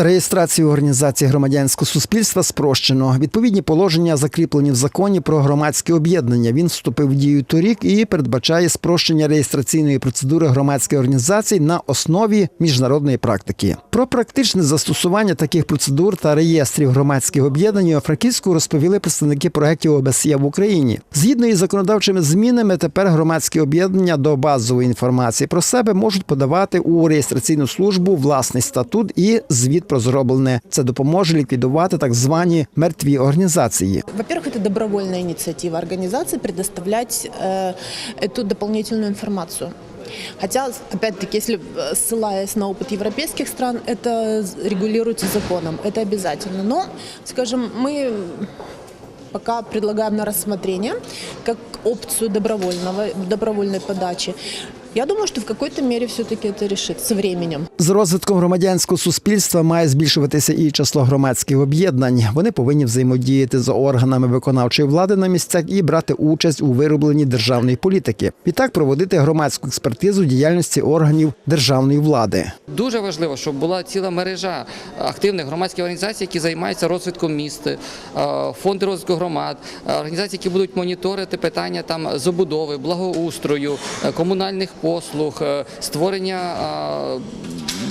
Реєстрацію організації громадянського суспільства спрощено. Відповідні положення закріплені в законі про громадське об'єднання. Він вступив в дію торік і передбачає спрощення реєстраційної процедури громадських організацій на основі міжнародної практики. Про практичне застосування таких процедур та реєстрів громадських об'єднань у Франківську розповіли представники проєктів ОБСЄ в Україні. Згідно із законодавчими змінами, тепер громадські об'єднання до базової інформації про себе можуть подавати у реєстраційну службу власний статут і звіт про зроблене. Це допоможе ліквідувати так звані мертві організації. Во-первых, это добровольная инициатива организации предоставлять э, эту дополнительную информацию. Хотя, опять-таки, если э, ссылаясь на опыт европейских стран, это регулируется законом, это обязательно. Но, скажем, мы пока предлагаем на рассмотрение как опцию добровольного, добровольной подачи. Я думаю, что в какой-то мере все-таки это решит со временем. З розвитком громадянського суспільства має збільшуватися і число громадських об'єднань. Вони повинні взаємодіяти з органами виконавчої влади на місцях і брати участь у виробленні державної політики. Відтак проводити громадську експертизу діяльності органів державної влади. Дуже важливо, щоб була ціла мережа активних громадських організацій, які займаються розвитком міст, е, фонди розвитку громад, е, організації, які будуть моніторити питання там забудови, благоустрою, е, комунальних послуг, е, створення е,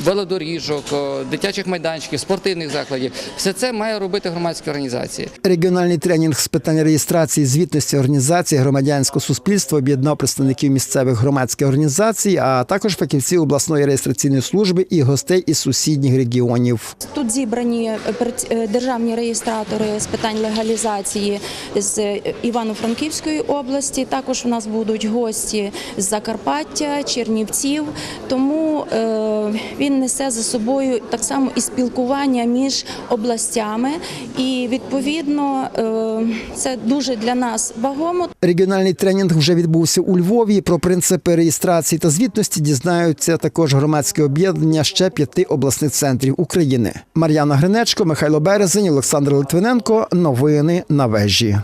велодоріжок, дитячих майданчиків, спортивних закладів. Все це має робити громадські організації. Регіональний тренінг з питань реєстрації звітності організації громадянського суспільства об'єднав представників місцевих громадських організацій, а також фахівців обласної реєстраційної служби і гостей із сусідніх регіонів. Тут зібрані е, е, державні реєстратори з питань легалізації з Івано-Франківської області. Також у нас будуть гості з Закарпаття, Чернівців. Тому е, несе за собою так само і спілкування між областями. І відповідно е, це дуже для нас вагомо. Регіональний тренінг вже відбувся у Львові. Про принципи реєстрації та звітності дізнаються також громадські об'єднання ще п'яти обласних центрів України. Мар'яна Гринечко, Михайло Березень, Олександр Литвиненко. Новини на вежі.